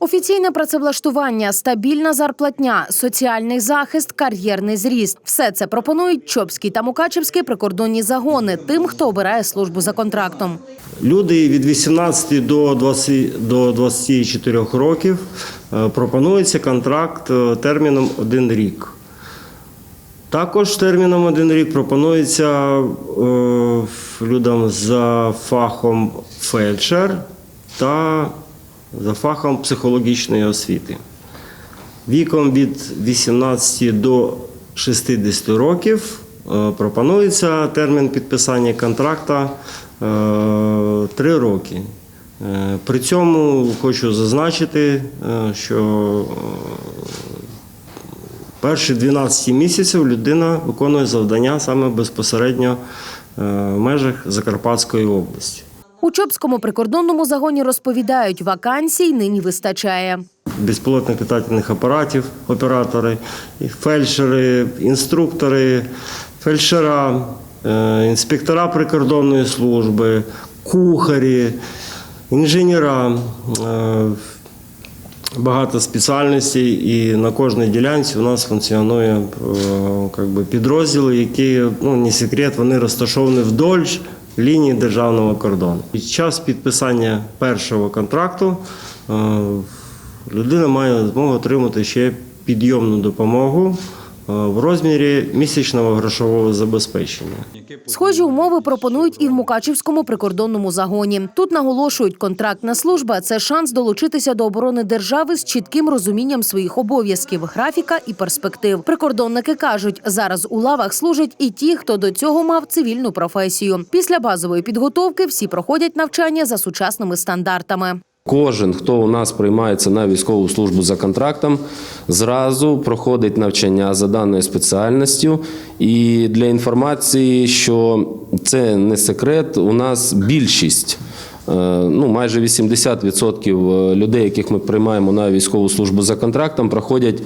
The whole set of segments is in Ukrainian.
Офіційне працевлаштування, стабільна зарплатня, соціальний захист, кар'єрний зріст – все це пропонують Чопський та Мукачевський прикордонні загони тим, хто обирає службу за контрактом. Люди від 18 до 20, до 24 років е, пропонується контракт е, терміном один рік. Також терміном один рік пропонується е, людям за фахом фельдшер та за фахом психологічної освіти. Віком від 18 до 60 років е, пропонується термін підписання контракта 3 роки. Е, При цьому хочу зазначити, е, що е, перші 12 місяців людина виконує завдання саме безпосередньо е, в межах Закарпатської області. У Чопському прикордонному загоні розповідають, вакансій нині вистачає. безпілотних літательних апаратів, оператори, фельдшери, інструктори, фельдшера, е, інспектора прикордонної служби, кухарі, інженера. е, Багато спеціальностей, і на кожній ділянці у нас функціонує е, підрозділи, які ну не секрет, вони розташовані вдоль лінії державного кордону. Під час підписання першого контракту е, людина має змогу отримати ще підйомну допомогу в розмірі місячного грошового забезпечення. Схожі умови пропонують і в Мукачівському прикордонному загоні. Тут наголошують, контрактна служба це шанс долучитися до оборони держави з чітким розумінням своїх обов'язків, графіка і перспектив. Прикордонники кажуть, зараз у лавах служать і ті, хто до цього мав цивільну професію. Після базової підготовки всі проходять навчання за сучасними стандартами. Кожен, хто у нас приймається на військову службу за контрактом, зразу проходить навчання за даною спеціальністю. І для інформації, що це не секрет, у нас більшість. е, Ну, майже 80% людей, яких ми приймаємо на військову службу за контрактом, проходять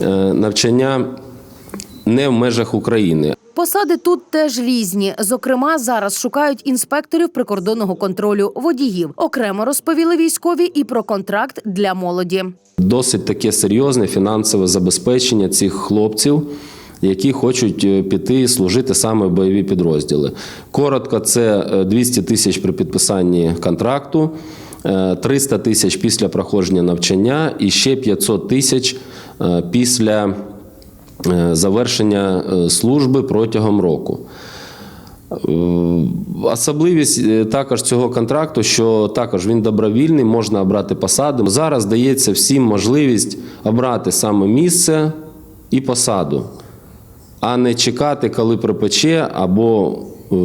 е, навчання не в межах України, Посади тут теж різні. Зокрема, зараз шукають інспекторів прикордонного контролю водіїв. Окремо розповіли військові і про контракт для молоді. досить таке серйозне фінансове забезпечення цих хлопців, які хочуть е, піти служити саме в бойові підрозділи. Коротко, це е, 200 тисяч при підписанні контракту, е, 300 тисяч після проходження навчання і ще 500 тисяч е, після е, завершення е, служби протягом року. Е, Особливість е, також цього контракту, що також він добровільний, можна обрати посаду. Зараз дається всім можливість обрати саме місце і посаду, а не чекати, коли припече, або е,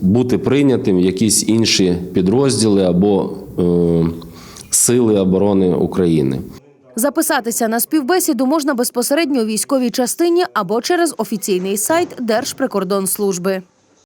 бути прийнятим в якісь інші підрозділи або е, сили оборони України. Записатися на співбесіду можна безпосередньо у військовій частині або через офіційний сайт Держприкордонслужби.